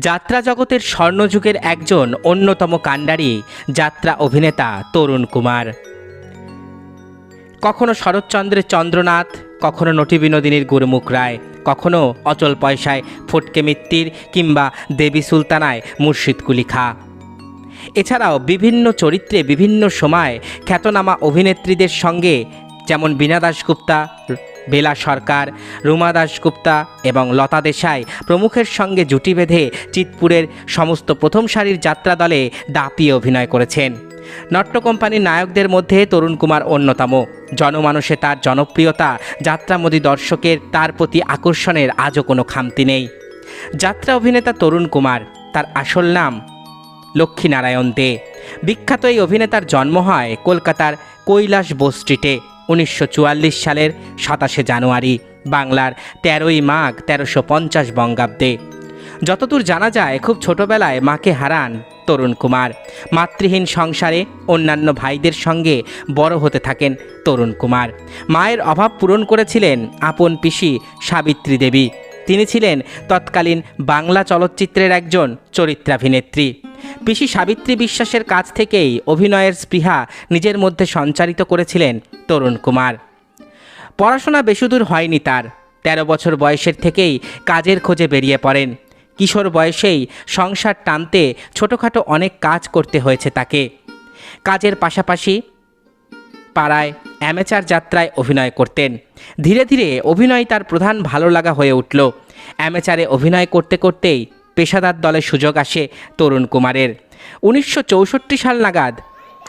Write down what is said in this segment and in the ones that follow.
যাত্রা জগতের স্বর্ণযুগের একজন অন্যতম কাণ্ডারি যাত্রা অভিনেতা তরুণ কুমার। কখনো শরৎচন্দ্রের চন্দ্রনাথ, কখনো নটি বিনোদিনীর গুরুমুখ রায়, কখনো অচল পয়সায় ফটকে মিত্তির কিংবা দেবী সুলতানায় মুর্শিদ কুলি খা এছাড়াও বিভিন্ন চরিত্রে বিভিন্ন সময় খ্যাতনামা অভিনেত্রীদের সঙ্গে যেমন বীণা দাশগুপ্তা বেলা সরকার, রুমা দাশগুপ্তা এবং লতা দেশাই প্রমুখের সঙ্গে জুটি বেঁধে চিতপুরের সমস্ত প্রথম সারির যাত্রা দলে দাপিয়ে অভিনয় করেছেন। নট্য কোম্পানির নায়কদের মধ্যে তরুণ কুমার অন্যতম। জনমানসে তার জনপ্রিয়তা, যাত্রামোদী দর্শকের তার প্রতি আকর্ষণের আজও কোনো খামতি নেই। যাত্রা অভিনেতা তরুণ কুমার, তার আসল নাম লক্ষ্মীনারায়ণ দে। বিখ্যাত এই অভিনেতার জন্ম হয় কলকাতার কৈলাস বোস উনিশশো চুয়াল্লিশ সালের সাতাশে জানুয়ারি, বাংলার তেরোই মাঘ তেরোশো পঞ্চাশ বঙ্গাব্দে। যতদূর জানা যায়, খুব ছোটবেলায় মাকে হারান তরুণ কুমার। মাতৃহীন সংসারে অন্যান্য ভাইদের সঙ্গে বড় হতে থাকেন তরুণ কুমার। মায়ের অভাব পূরণ করেছিলেন আপন পিসি সাবিত্রী দেবী। তিনি ছিলেন তৎকালীন বাংলা চলচ্চিত্রের একজন চরিত্রাভিনেত্রী। পিসি সাবিত্রী বিশ্বাসের কাছ থেকেই অভিনয়ের স্পৃহা নিজের মধ্যে সঞ্চারিত করেছিলেন তরুণ কুমার। পড়াশোনা বেশিদূর হয়নি তার। তেরো বছর বয়সের থেকেই কাজের খোঁজে বেরিয়ে পড়েন। কিশোর বয়সেই সংসার টানতে ছোটোখাটো অনেক কাজ করতে হয়েছে তাকে। কাজের পাশাপাশি পাড়ায় অ্যামেচার যাত্রায় অভিনয় করতেন। ধীরে ধীরে অভিনয় তার প্রধান ভালো লাগা হয়ে উঠল। অ্যামেচারে অভিনয় করতে করতেই পেশাদার দলে সুযোগ আসে তরুণ কুমারের। উনিশশো চৌষট্টি সাল নাগাদ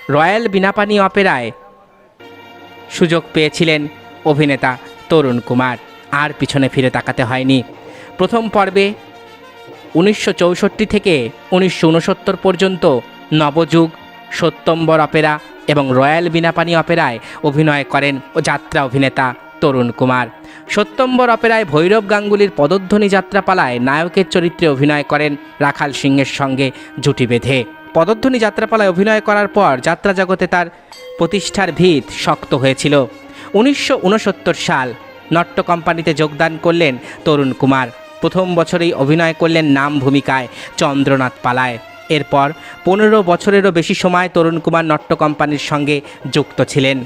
রয়্যাল বিনাপানি অপেরায় সুযোগ পেয়েছিলেন অভিনেতা তরুণ কুমার। আর পিছনে ফিরে তাকাতে হয়নি। প্রথম পর্বে উনিশশো চৌষট্টি থেকে উনিশশো উনসত্তর পর্যন্ত নবযুগ সত্যম্বর অপেরা এবং রয়্যাল বিনাপানি অপেরায় অভিনয় করেন ও যাত্রা অভিনেতা তরুণ কুমার। সত্যম্বর অপেরায় ভৈরব গাঙ্গুলির পদধ্বনি যাত্রাপালায় নায়কের চরিত্রে অভিনয় করেন রাখাল সিংহের সঙ্গে জুটি বেঁধে। পদধ্বনি যাত্রাপালায় অভিনয় করার পর যাত্রা জগতে তার প্রতিষ্ঠার ভিত শক্ত হয়েছিল। উনিশশো উনসত্তর সাল নট্য কোম্পানিতে যোগদান করলেন তরুণ কুমার। প্রথম বছরেই অভিনয় করলেন নাম ভূমিকায় চন্দ্রনাথ পালায়। এরপর পনেরো বছরেরও বেশি সময় তরুণ কুমার নট্য কোম্পানির সঙ্গে যুক্ত ছিলেন।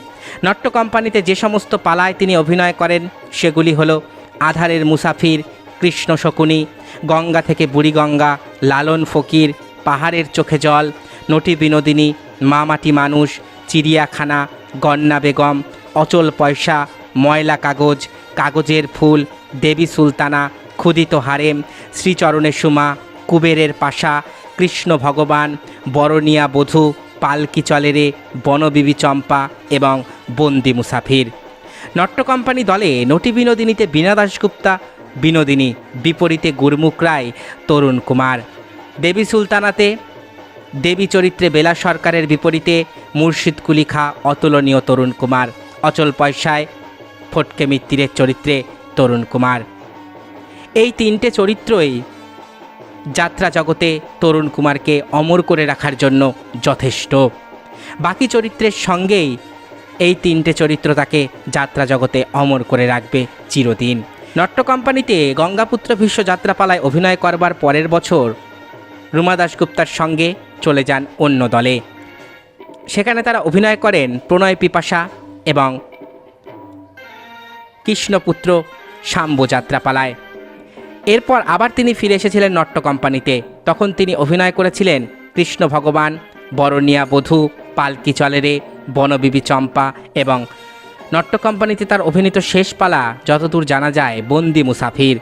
নট্য কোম্পানিতে যে সমস্ত পালায় তিনি অভিনয় করেন, সেগুলি হল আধারের মুসাফির, কৃষ্ণ শকুনি, গঙ্গা থেকে বুড়িগঙ্গা, লালন ফকির, পাহাড়ের চোখে জল, নটি বিনোদিনী মা মাটি মানুষ, চিড়িয়াখানা, গন্না বেগম, অচল পয়সা, ময়লা কাগজ, কাগজের ফুল, দেবী সুলতানা, ক্ষুদিত হারেম, শ্রীচরণে সুমা, কুবেরের পাশা কৃষ্ণ ভগবান, বরণিয়া বধূ, পালকি চলেরে বনবিবি চম্পা এবং বন্দি মুসাফির। নট্য কোম্পানি দলে নটি বিনোদিনীতে বীণা দাশগুপ্তা, বিনোদিনী বিপরীতে গুরমুখ রায়, তরুণ কুমার। দেবী সুলতানাতে দেবী চরিত্রে বেলা সরকারের বিপরীতে মুর্শিদ কুলি খা, অতুলনীয় তরুণ কুমার। অচল পয়সায় ফটকে মিত্তিরের চরিত্রে তরুণ কুমার। এই তিনটে চরিত্রই যাত্রা জগতে তরুণ কুমারকে অমর করে রাখার জন্য যথেষ্ট। বাকি চরিত্রের সঙ্গেই এই তিনটে চরিত্র তাকে যাত্রা জগতে অমর করে রাখবে চিরদিন। নট্য কোম্পানিতে গঙ্গাপুত্র ভীষ্ম যাত্রাপালায় অভিনয় করবার পরের বছর রুমা দাশগুপ্তার সঙ্গে চলে যান অন্য দলে। সেখানে তারা অভিনয় করেন প্রণয় পিপাসা এবং কৃষ্ণপুত্র শাম্ব যাত্রাপালায়। এরপর আবার তিনি ফিরে এসেছিলেন নট্য কোম্পানিতে। তখন তিনি অভিনয় করেছিলেন কৃষ্ণ ভগবান, বরণিয়া বধূ, পালকি চলেরে বনবিবি চম্পা এবং নট্য কোম্পানিতে তার অভিনীত শেষ পালা যতদূর জানা যায় বন্দি মুসাফির।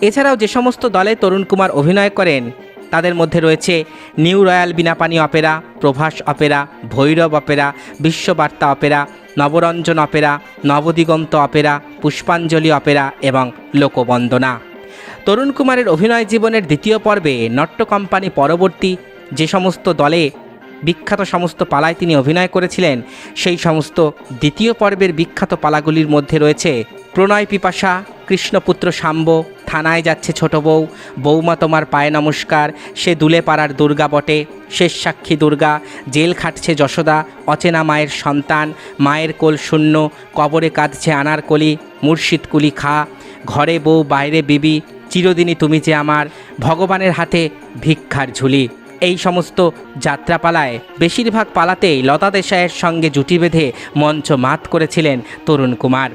এছাড়াও যে সমস্ত দলে তরুণ কুমার অভিনয় করেন তাদের মধ্যে রয়েছে New Royal Binapani opera, Prabhas opera, Bhairab opera, Biswabarta opera, Nabaranjan opera, Nabadiganta opera, Pushpanjali opera এবং লোকবন্দনা। তরুণ কুমারের অভিনয় জীবনের দ্বিতীয় পর্বে নট্য কোম্পানি পরবর্তী যে সমস্ত দলে বিখ্যাত সমস্ত পালায় তিনি অভিনয় করেছিলেন। সেই সমস্ত দ্বিতীয় পর্বের বিখ্যাত পালাগুলির মধ্যে রয়েছে প্রণয় পিপাসা, কৃষ্ণপুত্র শাম্ব, থানায় যাচ্ছে ছোট বউ বৌমা তোমার পায়ে নমস্কার, সে দুলে পাড়ার দুর্গা বটে, শেষ সাক্ষী দুর্গা, জেল খাটছে যশোদা, অচেনা মায়ের সন্তান, মায়ের কোল শূন্য, কবরে কাঁদছে আনারকলি মুর্শিদ কুলি খা, ঘরে বউ বাইরে বিবি, চিরদিনই তুমি যে আমার, ভগবানের হাতে ভিক্ষার ঝুলি। এই সমস্ত যাত্রাপালায় বেশিরভাগ পালাতেই লতা দেশাইয়ের সঙ্গে জুটি বেঁধে মঞ্চ মাত করেছিলেন তরুণ কুমার।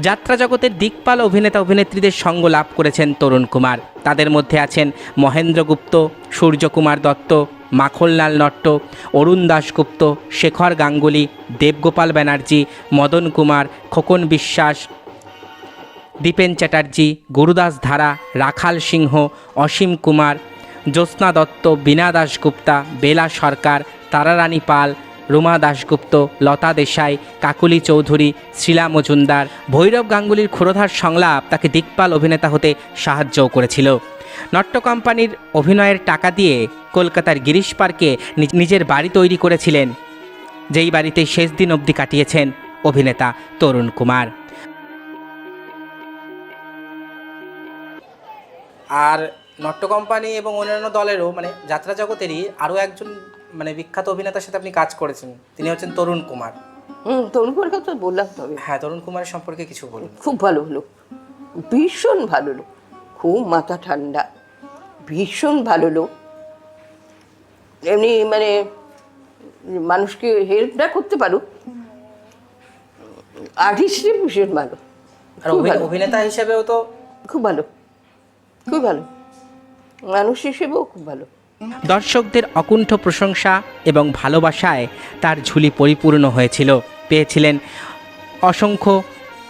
যাত্রা জগতের দিকপাল অভিনেতা অভিনেত্রীদের সঙ্গ লাভ করেছেন তরুণ কুমার। তাদের মধ্যে আছেন মহেন্দ্র গুপ্ত, সূর্যকুমার দত্ত, মাখনলাল নট্ট, অরুণ দাশগুপ্ত, শেখর গাঙ্গুলি, দেবগোপাল ব্যানার্জি, মদন কুমার, খোকন বিশ্বাস, দীপেন চ্যাটার্জি, গুরুদাস ধারা, রাখাল সিংহ, অসীম কুমার জ্যোৎস্না দত্ত, বীণা দাশগুপ্তা, বেলা সরকার, তারারানী পাল, রুমা দাশগুপ্ত, লতা দেশাই, কাকুলি চৌধুরী, শ্রীলা মজুমদার, ভৈরব গাঙ্গুলির ক্ষুরধার সংলাপ তাকে দিকপাল অভিনেতা হতে সাহায্যও করেছিল। নট্য কোম্পানির অভিনয়ের টাকা দিয়ে কলকাতার গিরিশ পার্কে নিজের বাড়ি তৈরি করেছিলেন। যেই বাড়িতে শেষ দিন অবধি কাটিয়েছেন অভিনেতা তরুণ কুমার। আর নট্য কোম্পানি এবং অন্যান্য দলেরও মানে যাত্রা জগতেরই আরও একজন মানে বিখ্যাত অভিনেতার সাথে আপনি কাজ করেছেন। তিনি হচ্ছেন তরুণ কুমার। হুম তরুণ কুমার কথা বললাম তবে। হ্যাঁ তরুণ কুমারের সম্পর্কে কিছু বলুন। খুব ভালো লোক। ভীষণ ভালো লোক। খুব মাথা ঠান্ডা। ভীষণ ভালো লোক। এমনি মানে মানুষকে হেল্পটা করতে পারো আর্টিস্টই ভীষণ ভালো। আর। অভিনেতা হিসেবেও তো খুব ভালো। খুব ভালো। মানুষ হিসেবেও খুব ভালো। দর্শকদের অকুণ্ঠ প্রশংসা এবং ভালোবাসায় তার ঝুলি পরিপূর্ণ হয়েছিল। পেয়েছিলেন অসংখ্য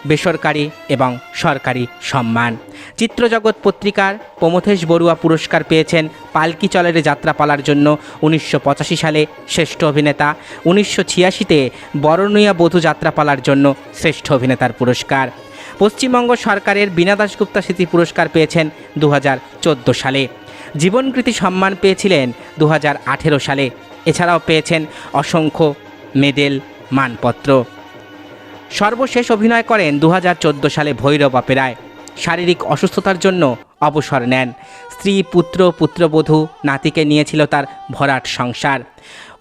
বেসরকারি এবং সরকারি সম্মান। চিত্রজগৎ পত্রিকার প্রমথেশ বড়ুয়া পুরস্কার পেয়েছেন পালকি চলের যাত্রাপালার জন্য উনিশশো পঁচাশি সালে শ্রেষ্ঠ অভিনেতা। উনিশশো ছিয়াশিতে বরণীয়া বধূ যাত্রাপালার জন্য শ্রেষ্ঠ অভিনেতার পুরস্কার। পশ্চিমবঙ্গ সরকারের বীণা দাশগুপ্তা স্মৃতি পুরস্কার পেয়েছেন দু হাজার চোদ্দ সালে। জীবনকৃতি সম্মান পেয়েছিলেন দু হাজার আঠেরো সালে। এছাড়াও পেয়েছেন অসংখ্য মেডেল, মানপত্র। সর্বশেষ অভিনয় করেন দু হাজার চোদ্দ সালে ভৈরব অপেরায়। শারীরিক অসুস্থতার জন্য অবসর নেন। স্ত্রী, পুত্র, পুত্রবধূ, নাতিকে নিয়েছিল তার ভরাট সংসার।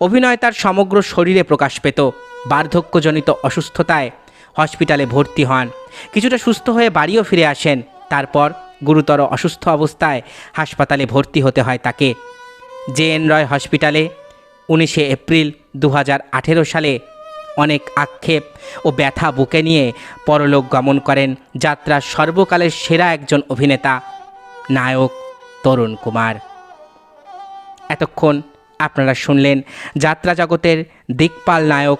অভিনয় তার সমগ্র শরীরে প্রকাশ পেত। বার্ধক্যজনিত অসুস্থতায় হসপিটালে ভর্তি হন। কিছুটা সুস্থ হয়ে বাড়িও ফিরে আসেন। তারপর গুরুতর অসুস্থ অবস্থায় হাসপাতালে ভর্তি হতে হয় তাকে। জে এন রয় হসপিটালে উনিশে এপ্রিল দু হাজার আঠেরো সালে অনেক আক্ষেপ ও ব্যথা বুকে নিয়ে পরলোক গমন করেন যাত্রার সর্বকালের সেরা একজন অভিনেতা, নায়ক তরুণ কুমার। এতক্ষণ আপনারা শুনলেন যাত্রা জগতের দিকপাল নায়ক